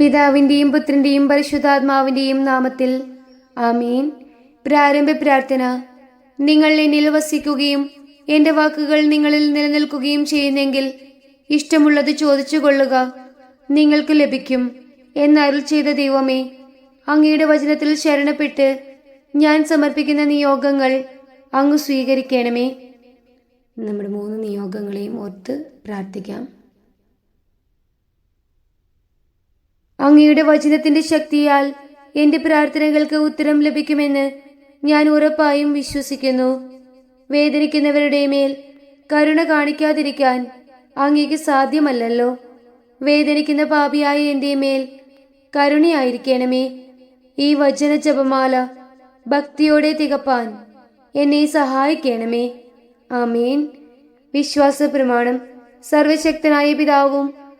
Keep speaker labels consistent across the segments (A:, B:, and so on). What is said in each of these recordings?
A: പിതാവിന്റെയും പുത്രന്റെയും പരിശുദ്ധാത്മാവിന്റെയും നാമത്തിൽ. ആമീൻ. പ്രാരംഭ പ്രാർത്ഥന. നിങ്ങൾ എന്നിൽ വസിക്കുകയും എന്റെ വാക്കുകൾ നിങ്ങളിൽ നിലനിൽക്കുകയും ചെയ്യുന്നെങ്കിൽ ഇഷ്ടമുള്ളത് ചോദിച്ചു കൊള്ളുക നിങ്ങൾക്ക് ലഭിക്കും. എന്നരുൾ ചെയ്ത ദൈവമേ അങ്ങയുടെ വചനത്തിൽ ശരണപ്പെട്ട് ഞാൻ സമർപ്പിക്കുന്ന നിയോഗങ്ങൾ അങ്ങ് സ്വീകരിക്കണമേ. നമ്മുടെ മൂന്ന് നിയോഗങ്ങളെയും ഓർത്ത് പ്രാർത്ഥിക്കാം. അങ്ങയുടെ വചനത്തിന്റെ ശക്തിയാൽ എന്റെ പ്രാർത്ഥനകൾക്ക് ഉത്തരം ലഭിക്കുമെന്ന് ഞാൻ ഉറപ്പായും വിശ്വസിക്കുന്നു. വേദനിക്കുന്നവരുടെ മേൽ കരുണ കാണിക്കാതിരിക്കാൻ അങ്ങേക്ക് സാധ്യമല്ലല്ലോ. വേദനിക്കുന്ന പാപിയായ എന്റെ മേൽ കരുണയായിരിക്കണമേ. ഈ വചന ജപമാല ഭക്തിയോടെ തികപ്പാൻ എന്നെ സഹായിക്കണമേ. ആമീൻ. വിശ്വാസ പ്രമാണം സർവശക്തനായ പിതാവും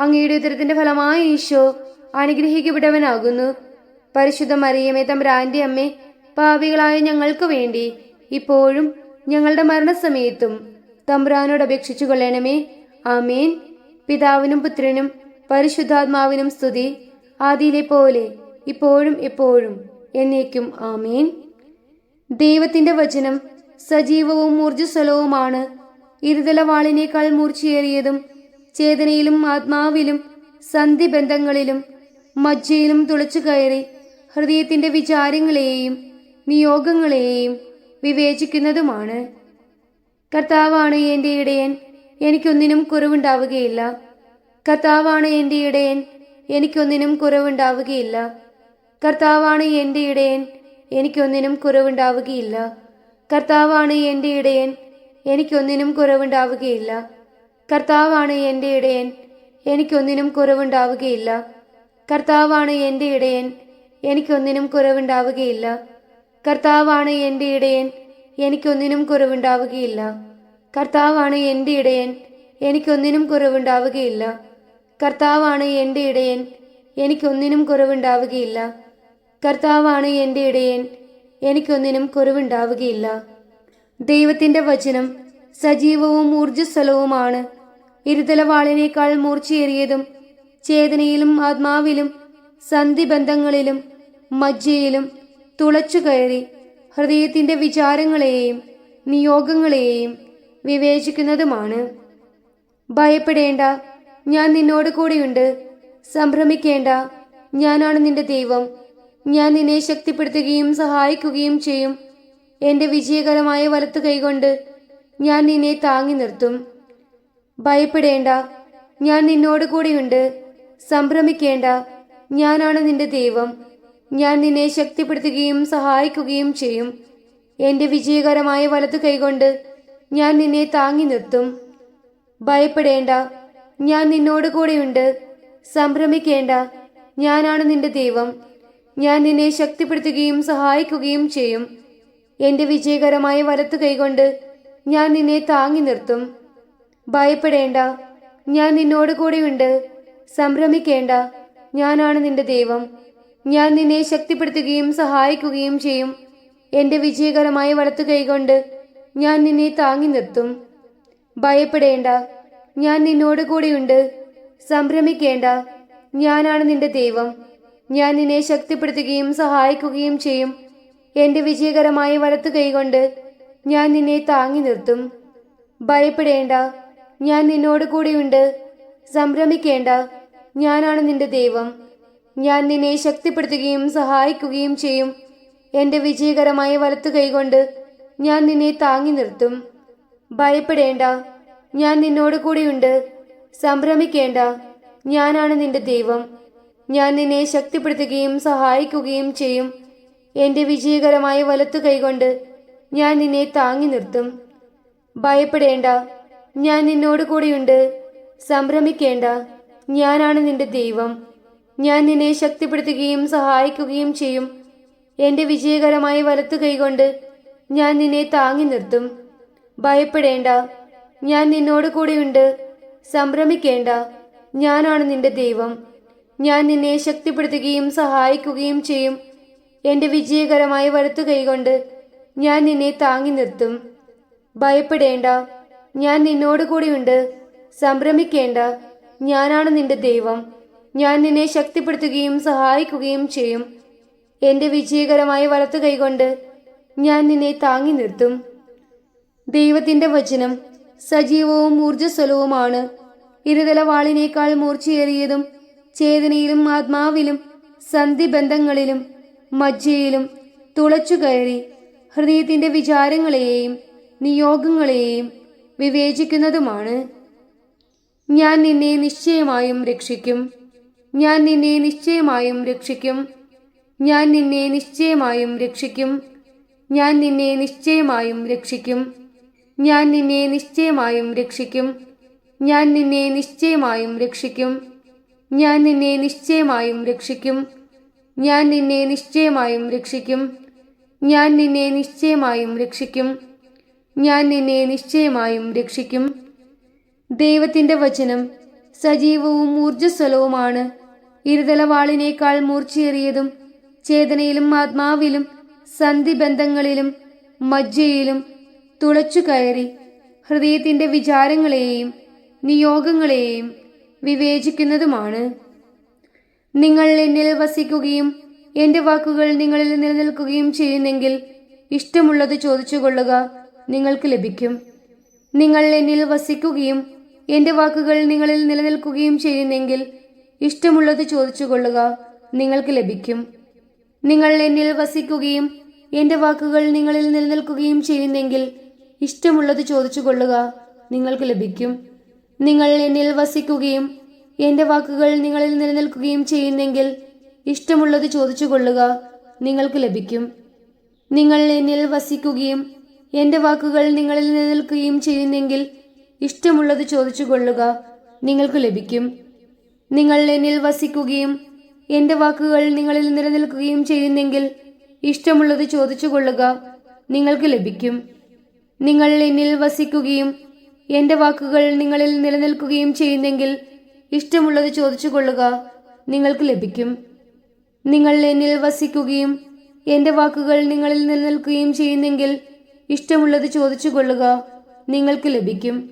A: അങ്ങയുടെ ഉത്തരത്തിന്റെ ഫലമായ ഈശോ അനുഗ്രഹിക്കപ്പെട്ടവനാകുന്നു. പരിശുദ്ധ മറിയമേ തമ്പ്രാന്റെ അമ്മേ പാപികളായ ഞങ്ങൾക്ക് വേണ്ടി ഇപ്പോഴും ഞങ്ങളുടെ മരണസമയത്തും തമ്പ്രാനോട് അപേക്ഷിച്ചു കൊള്ളണമേ. ആമേൻ. പിതാവിനും പുത്രനും പരിശുദ്ധാത്മാവിനും സ്തുതി. ആദിയിലെ പോലെ ഇപ്പോഴും എപ്പോഴും എന്നേക്കും ആമീൻ. ദൈവത്തിന്റെ വചനം സജീവവും ഊർജസ്വലവുമാണ്. ഇരുതലവാളിനേക്കാൾ മൂർച്ചയേറിയതും ചേതനയിലും ആത്മാവിലും സന്ധിബന്ധങ്ങളിലും മജ്ജയിലും തുളച്ചു കയറി ഹൃദയത്തിന്റെ വിചാരങ്ങളെയും നിയോഗങ്ങളെയും വിവേചിക്കുന്നതുമാണ്. കർത്താവാണ് എന്റെ ഇടയൻ എനിക്കൊന്നിനും കുറവുണ്ടാവുകയില്ല. കർത്താവാണ് എന്റെ ഇടയൻ എനിക്കൊന്നിനും കുറവുണ്ടാവുകയില്ല. കർത്താവാണ് എന്റെ ഇടയൻ എനിക്കൊന്നിനും കുറവുണ്ടാവുകയില്ല. കർത്താവാണ് എന്റെ ഇടയൻ എനിക്കൊന്നിനും കുറവുണ്ടാവുകയില്ല. കർത്താവാണ് എന്റെ ഇടയൻ എനിക്കൊന്നിനും കുറവുണ്ടാവുകയില്ല. കർത്താവാണ് എന്റെ ഇടയൻ എനിക്കൊന്നിനും കുറവുണ്ടാവുകയില്ല. കർത്താവാണ് എന്റെ ഇടയൻ എനിക്കൊന്നിനും കുറവുണ്ടാവുകയില്ല. കർത്താവാണ് എന്റെ ഇടയൻ എനിക്കൊന്നിനും കുറവുണ്ടാവുകയില്ല. കർത്താവാണ് എന്റെ ഇടയൻ എനിക്കൊന്നിനും കുറവുണ്ടാവുകയില്ല. കർത്താവാണ് എന്റെ ഇടയൻ എനിക്കൊന്നിനും കുറവുണ്ടാവുകയില്ല. ദൈവത്തിന്റെ വചനം സജീവവും ഊർജസ്വലവുമാണ്. ഇരുതലവാളിനേക്കാൾ മൂർച്ചയേറിയതും ചേതനയിലും ആത്മാവിലും സന്ധിബന്ധങ്ങളിലും മജ്ജയിലും തുളച്ചു കയറി ഹൃദയത്തിന്റെ വിചാരങ്ങളെയും നിയോഗങ്ങളെയും വിവേചിക്കുന്നതുമാണ്. ഭയപ്പെടേണ്ട ഞാൻ നിന്നോട് കൂടെയുണ്ട്. സംഭ്രമിക്കേണ്ട ഞാനാണ് നിന്റെ ദൈവം. ഞാൻ നിന്നെ ശക്തിപ്പെടുത്തുകയും സഹായിക്കുകയും ചെയ്യും. എന്റെ വിജയകരമായ വലത്തു കൈകൊണ്ട് ഞാൻ നിന്നെ താങ്ങി നിർത്തും. ഭയപ്പെടേണ്ട. ഞാൻ നിന്നോട് കൂടെയുണ്ട്. സംഭ്രമിക്കേണ്ട. ഞാനാണ് നിന്റെ ദൈവം. ഞാൻ നിന്നെ ശക്തിപ്പെടുത്തുകയും സഹായിക്കുകയും ചെയ്യും. എന്റെ വിജയകരമായ വലത്തു കൈകൊണ്ട് ഞാൻ നിന്നെ താങ്ങി നിർത്തും. ഭയപ്പെടേണ്ട. ഞാൻ നിന്നോട് കൂടെയുണ്ട്. സംഭ്രമിക്കേണ്ട. ഞാനാണ് നിന്റെ ദൈവം. ഞാൻ നിന്നെ ശക്തിപ്പെടുത്തുകയും സഹായിക്കുകയും ചെയ്യും. എന്റെ വിജയകരമായ വലത്തു കൈകൊണ്ട് ഞാൻ നിന്നെ താങ്ങി നിർത്തും. ഭയപ്പെടേണ്ട. ഞാൻ നിന്നോട് കൂടെയുണ്ട്. സംഭ്രമിക്കേണ്ട ഞാനാണ് നിന്റെ ദൈവം. ഞാൻ നിന്നെ ശക്തിപ്പെടുത്തുകയും സഹായിക്കുകയും ചെയ്യും. എന്റെ വിജയകരമായ വലത്തു കൈകൊണ്ട് ഞാൻ നിന്നെ താങ്ങി നിർത്തും. ഭയപ്പെടേണ്ട. ഞാൻ നിന്നോട് കൂടെയുണ്ട്. സംഭ്രമിക്കേണ്ട ഞാനാണ് നിന്റെ ദൈവം. ഞാൻ നിന്നെ ശക്തിപ്പെടുത്തുകയും സഹായിക്കുകയും ചെയ്യും. എന്റെ വിജയകരമായ വലത്തു കൈകൊണ്ട് ഞാൻ നിന്നെ താങ്ങി നിർത്തും. ഭയപ്പെടേണ്ട. ഞാൻ നിന്നോട് കൂടെയുണ്ട്. സംരമിക്കേണ്ട. ഞാനാണ് നിന്റെ ദൈവം. ഞാൻ നിന്നെ ശക്തിപ്പെടുത്തുകയും സഹായിക്കുകയും ചെയ്യും. എന്റെ വിജയകരമായ വലത്തു കൈകൊണ്ട് ഞാൻ നിന്നെ താങ്ങി നിർത്തും. ഭയപ്പെടേണ്ട. ഞാൻ നിന്നോട് കൂടെയുണ്ട്. സംരമിക്കേണ്ട. ഞാനാണ് നിന്റെ ദൈവം. ഞാൻ നിന്നെ ശക്തിപ്പെടുത്തുകയും സഹായിക്കുകയും ചെയ്യും. എന്റെ വിജയകരമായ വലത്തു കൈകൊണ്ട് ഞാൻ നിന്നെ താങ്ങി നിർത്തും. ഭയപ്പെടേണ്ട. ഞാൻ നിന്നോട് കൂടെയുണ്ട്. സംഭ്രമിക്കേണ്ട. ഞാനാണ് നിന്റെ ദൈവം. ഞാൻ നിന്നെ ശക്തിപ്പെടുത്തുകയും സഹായിക്കുകയും ചെയ്യും. എന്റെ വിജയകരമായി വലത്തു കൈകൊണ്ട് ഞാൻ നിന്നെ താങ്ങി നിർത്തും. ഭയപ്പെടേണ്ട. ഞാൻ നിന്നോട് കൂടെയുണ്ട്. സംഭ്രമിക്കേണ്ട. ഞാനാണ് നിന്റെ ദൈവം. ഞാൻ നിന്നെ ശക്തിപ്പെടുത്തുകയും സഹായിക്കുകയും ചെയ്യും. എന്റെ വിജയകരമായി വലത്തു കൈകൊണ്ട് ഞാൻ നിന്നെ താങ്ങി നിർത്തും. ഭയപ്പെടേണ്ട. ഞാൻ നിന്നോട് കൂടെയുണ്ട്. സംഭ്രമിക്കേണ്ട ഞാനാണ് നിന്റെ ദൈവം. ഞാൻ നിന്നെ ശക്തിപ്പെടുത്തുകയും സഹായിക്കുകയും ചെയ്യും. എന്റെ വിജയകരമായ വലത്തു കൈകൊണ്ട് ഞാൻ നിന്നെ താങ്ങി നിർത്തും. ദൈവത്തിന്റെ വചനം സജീവവും ഊർജസ്വലവുമാണ്. ഇരുതലവാളിനേക്കാൾ മൂർച്ചയേറിയതും ചേതനയിലും ആത്മാവിലും സന്ധിബന്ധങ്ങളിലും മജ്ജയിലും തുളച്ചു കയറി ഹൃദയത്തിന്റെ വിചാരങ്ങളെയും നിയോഗങ്ങളെയും വിവേചിക്കുന്നതുമാണ്. ഞാൻ നിന്നെ നിശ്ചയമായും രക്ഷിക്കും. ഞാൻ നിന്നെ നിശ്ചയമായും രക്ഷിക്കും. ഞാൻ നിന്നെ നിശ്ചയമായും രക്ഷിക്കും. ഞാൻ നിന്നെ നിശ്ചയമായും രക്ഷിക്കും. ഞാൻ നിന്നെ നിശ്ചയമായും രക്ഷിക്കും. ഞാൻ നിന്നെ നിശ്ചയമായും രക്ഷിക്കും. ഞാൻ നിന്നെ നിശ്ചയമായും രക്ഷിക്കും. ഞാൻ നിന്നെ നിശ്ചയമായും രക്ഷിക്കും. ഞാൻ നിന്നെ നിശ്ചയമായും രക്ഷിക്കും. ഞാൻ നിന്നെ നിശ്ചയമായും രക്ഷിക്കും. ദൈവത്തിന്റെ വചനം സജീവവും ഊർജസ്വലവുമാണ്. ഇരുതലവാളിനേക്കാൾ മൂർച്ചയേറിയതും ചേതനയിലും ആത്മാവിലും സന്ധിബന്ധങ്ങളിലും മജ്ജയിലും തുളച്ചു കയറി ഹൃദയത്തിന്റെ വിചാരങ്ങളെയും നിയോഗങ്ങളെയും വിവേചിക്കുന്നതുമാണ്. നിങ്ങൾ എന്നിൽ വസിക്കുകയും എന്റെ വാക്കുകൾ നിങ്ങളിൽ നിലനിൽക്കുകയും ചെയ്യുന്നെങ്കിൽ ഇഷ്ടമുള്ളത് ചോദിച്ചുകൊള്ളുക. നിങ്ങൾക്ക് ലഭിക്കും. നിങ്ങൾ എന്നിൽ വസിക്കുകയും എന്റെ വാക്കുകൾ നിങ്ങളിൽ നിലനിൽക്കുകയും ചെയ്യുന്നെങ്കിൽ ഇഷ്ടമുള്ളത് ചോദിച്ചുകൊള്ളുക നിങ്ങൾക്ക് ലഭിക്കും. നിങ്ങൾ എന്നിൽ വസിക്കുകയും എന്റെ വാക്കുകൾ നിങ്ങളിൽ നിലനിൽക്കുകയും ചെയ്യുന്നെങ്കിൽ ഇഷ്ടമുള്ളത് ചോദിച്ചുകൊള്ളുക നിങ്ങൾക്ക് ലഭിക്കും. നിങ്ങൾ എന്നിൽ വസിക്കുകയും എന്റെ വാക്കുകൾ നിങ്ങളിൽ നിലനിൽക്കുകയും ചെയ്യുന്നെങ്കിൽ ഇഷ്ടമുള്ളത് ചോദിച്ചുകൊള്ളുക നിങ്ങൾക്ക് ലഭിക്കും. നിങ്ങൾ എന്നിൽ വസിക്കുകയും എന്റെ വാക്കുകൾ നിങ്ങളിൽ നിലനിൽക്കുകയും ചെയ്യുന്നെങ്കിൽ ഇഷ്ടമുള്ളത് ചോദിച്ചുകൊള്ളുക. നിങ്ങൾക്ക് ലഭിക്കും. നിങ്ങൾ എന്നിൽ വസിക്കുകയും എന്റെ വാക്കുകൾ നിങ്ങളിൽ നിലനിൽക്കുകയും ചെയ്യുന്നെങ്കിൽ ഇഷ്ടമുള്ളത് ചോദിച്ചുകൊള്ളുക. നിങ്ങൾക്ക് ലഭിക്കും. നിങ്ങൾ എന്നിൽ വസിക്കുകയും എന്റെ വാക്കുകൾ നിങ്ങളിൽ നിലനിൽക്കുകയും ചെയ്യുന്നെങ്കിൽ ഇഷ്ടമുള്ളത് ചോദിച്ചുകൊള്ളുക. നിങ്ങൾക്ക് ലഭിക്കും. നിങ്ങൾ എന്നിൽ വസിക്കുകയും എന്റെ വാക്കുകൾ നിങ്ങളിൽ നിലനിൽക്കുകയും ചെയ്യുന്നെങ്കിൽ ഇഷ്ടമുള്ളത് ചോദിച്ചുകൊള്ളുക നിങ്ങൾക്ക് ലഭിക്കും.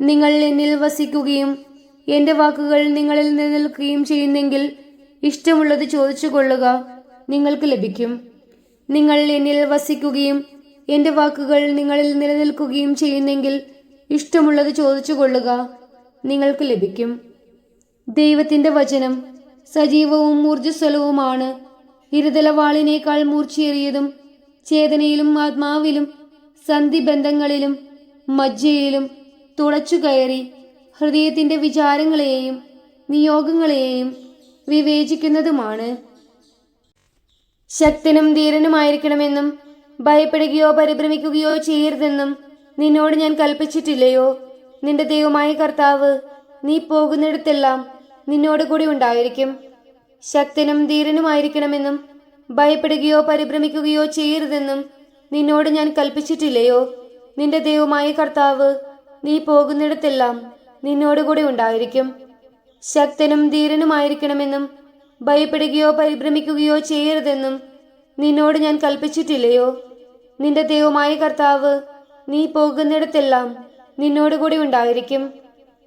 A: നിങ്ങൾ എന്നിൽ വസിക്കുകയും എന്റെ വാക്കുകൾ നിങ്ങളിൽ നിലനിൽക്കുകയും ചെയ്യുന്നെങ്കിൽ ഇഷ്ടമുള്ളത് ചോദിച്ചുകൊള്ളുക നിങ്ങൾക്ക് ലഭിക്കും. നിങ്ങൾ എന്നിൽ വസിക്കുകയും എന്റെ വാക്കുകൾ നിങ്ങളിൽ നിലനിൽക്കുകയും ചെയ്യുന്നെങ്കിൽ ഇഷ്ടമുള്ളത് ചോദിച്ചുകൊള്ളുക നിങ്ങൾക്ക് ലഭിക്കും. ദൈവത്തിന്റെ വചനം സജീവവും ഊർജസ്വലവുമാണ്. ഇരുതലവാളിനേക്കാൾ മൂർച്ചയേറിയതും ചേതനയിലും ആത്മാവിലും സന്ധിബന്ധങ്ങളിലും മജ്ജയിലും തുളച്ചുകയറി കയറി ഹൃദയത്തിന്റെ വിചാരങ്ങളെയും നിയോഗങ്ങളെയും വിവേചിക്കുന്നതുമാണ്. ശക്തനും ധീരനുമായിരിക്കണമെന്നും ഭയപ്പെടുകയോ പരിഭ്രമിക്കുകയോ ചെയ്യരുതെന്നും നിന്നോട് ഞാൻ കൽപ്പിച്ചിട്ടില്ലയോ? നിന്റെ ദൈവമായ കർത്താവ് നീ പോകുന്നിടത്തെല്ലാം നിന്നോട് കൂടി ഉണ്ടായിരിക്കും. ശക്തനും ധീരനുമായിരിക്കണമെന്നും ഭയപ്പെടുകയോ പരിഭ്രമിക്കുകയോ ചെയ്യരുതെന്നും നിന്നോട് ഞാൻ കൽപ്പിച്ചിട്ടില്ലയോ? നിന്റെ ദൈവമായ കർത്താവ് നീ പോകുന്നിടത്തെല്ലാം നിന്നോടുകൂടെ ഉണ്ടായിരിക്കും. ശക്തനും ധീരനുമായിരിക്കണമെന്നും ഭയപ്പെടുകയോ പരിഭ്രമിക്കുകയോ ചെയ്യരുതെന്നും നിന്നോട് ഞാൻ കൽപ്പിച്ചിട്ടില്ലയോ? നിന്റെ ദൈവമായ കർത്താവ് നീ പോകുന്നിടത്തെല്ലാം നിന്നോടുകൂടി ഉണ്ടായിരിക്കും.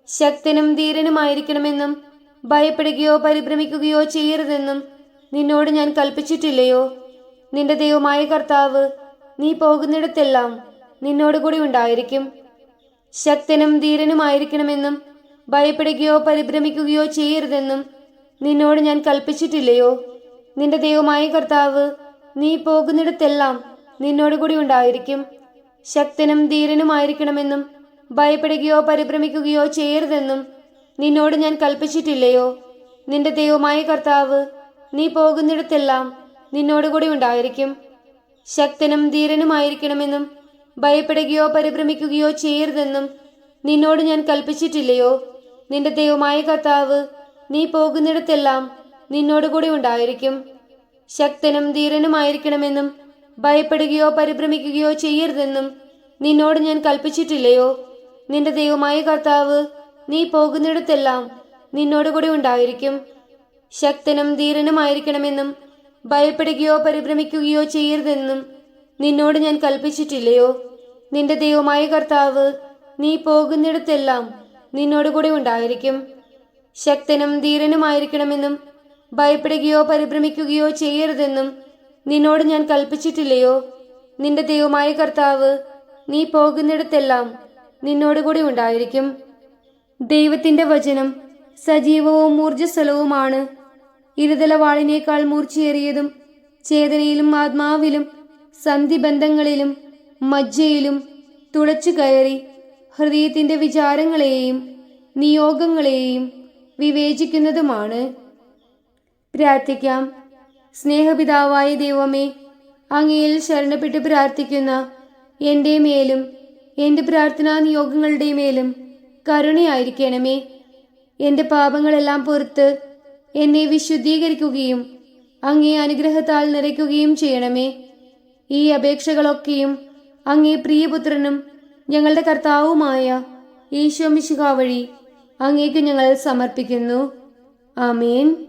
A: ശക്തനും ധീരനുമായിരിക്കണമെന്നും ഭയപ്പെടുകയോ പരിഭ്രമിക്കുകയോ ചെയ്യരുതെന്നും നിന്നോട് ഞാൻ കൽപ്പിച്ചിട്ടില്ലയോ? നിന്റെ ദൈവമായ കർത്താവ് നീ പോകുന്നിടത്തെല്ലാം നിന്നോടുകൂടി ഉണ്ടായിരിക്കും. ശക്തനും ധീരനുമായിരിക്കണമെന്നും ഭയപ്പെടുകയോ പരിഭ്രമിക്കുകയോ ചെയ്യരുതെന്നും നിന്നോട് ഞാൻ കൽപ്പിച്ചിട്ടില്ലയോ? നിന്റെ ദൈവമായ കർത്താവ് നീ പോകുന്നിടത്തെല്ലാം നിന്നോടുകൂടി ഉണ്ടായിരിക്കും. ശക്തനും ധീരനുമായിരിക്കണമെന്നും ഭയപ്പെടുകയോ പരിഭ്രമിക്കുകയോ ചെയ്യരുതെന്നും നിന്നോട് ഞാൻ കൽപ്പിച്ചിട്ടില്ലയോ? നിന്റെ ദൈവമായ കർത്താവ് നീ പോകുന്നിടത്തെല്ലാം നിന്നോടുകൂടി ഉണ്ടായിരിക്കും. ശക്തനും ധീരനുമായിരിക്കണമെന്നും ഭയപ്പെടുകയോ പരിഭ്രമിക്കുകയോ ചെയ്യരുതെന്നും നിന്നോട് ഞാൻ കൽപ്പിച്ചിട്ടില്ലയോ? നിന്റെ ദൈവമായ കർത്താവ് നീ പോകുന്നിടത്തെല്ലാം നിന്നോടുകൂടി ഉണ്ടായിരിക്കും. ശക്തനും ധീരനുമായിരിക്കണമെന്നും ഭയപ്പെടുകയോ പരിഭ്രമിക്കുകയോ ചെയ്യരുതെന്നും നിന്നോട് ഞാൻ കൽപ്പിച്ചിട്ടില്ലയോ? നിന്റെ ദൈവമായ കർത്താവ് നീ പോകുന്നിടത്തെല്ലാം നിന്നോടുകൂടി ഉണ്ടായിരിക്കും. ശക്തനും ധീരനുമായിരിക്കണമെന്നും ഭയപ്പെടുകയോ പരിഭ്രമിക്കുകയോ ചെയ്യരുതെന്നും നിന്നോട് ഞാൻ കൽപ്പിച്ചിട്ടില്ലയോ? നിന്റെ ദൈവമായ കർത്താവ് നീ പോകുന്നിടത്തെല്ലാം നിന്നോടുകൂടെ ഉണ്ടായിരിക്കും. ശക്തനും ധീരനുമായിരിക്കണമെന്നും ഭയപ്പെടുകയോ പരിഭ്രമിക്കുകയോ ചെയ്യരുതെന്നും നിന്നോട് ഞാൻ കൽപ്പിച്ചിട്ടില്ലയോ? നിന്റെ ദൈവമായ കർത്താവ് നീ പോകുന്നിടത്തെല്ലാം നിന്നോടുകൂടി ഉണ്ടായിരിക്കും. ദൈവത്തിന്റെ വചനം സജീവവും ഊർജസ്വലവുമാണ്. ഇരുതല വാളിനേക്കാൾ മൂർച്ചയേറിയതും ചേതനയിലും ആത്മാവിലും സന്ധിബന്ധങ്ങളിലും മജ്ജയിലും തുളച്ചു കയറി ഹൃദയത്തിന്റെ വിചാരങ്ങളെയും നിയോഗങ്ങളെയും വിവേചിക്കുന്നതുമാണ്. പ്രാർത്ഥിക്കാം. സ്നേഹപിതാവായ ദൈവമേ അങ്ങയിൽ ശരണപ്പെട്ട് പ്രാർത്ഥിക്കുന്ന എന്റെ മേലും എന്റെ പ്രാർത്ഥനാ നിയോഗങ്ങളുടെ മേലും കരുണയായിരിക്കണമേ. എന്റെ പാപങ്ങളെല്ലാം പുറത്ത് എന്നെ വിശുദ്ധീകരിക്കുകയും അങ്ങേ അനുഗ്രഹത്താൽ നിറയ്ക്കുകയും ചെയ്യണമേ. ഈ അപേക്ഷകളൊക്കെയും അങ്ങേ പ്രിയപുത്രനും ഞങ്ങളുടെ കർത്താവുമായ ഈശോ മിശിഹ വഴി അങ്ങേക്ക് ഞങ്ങൾ സമർപ്പിക്കുന്നു. ആമേൻ.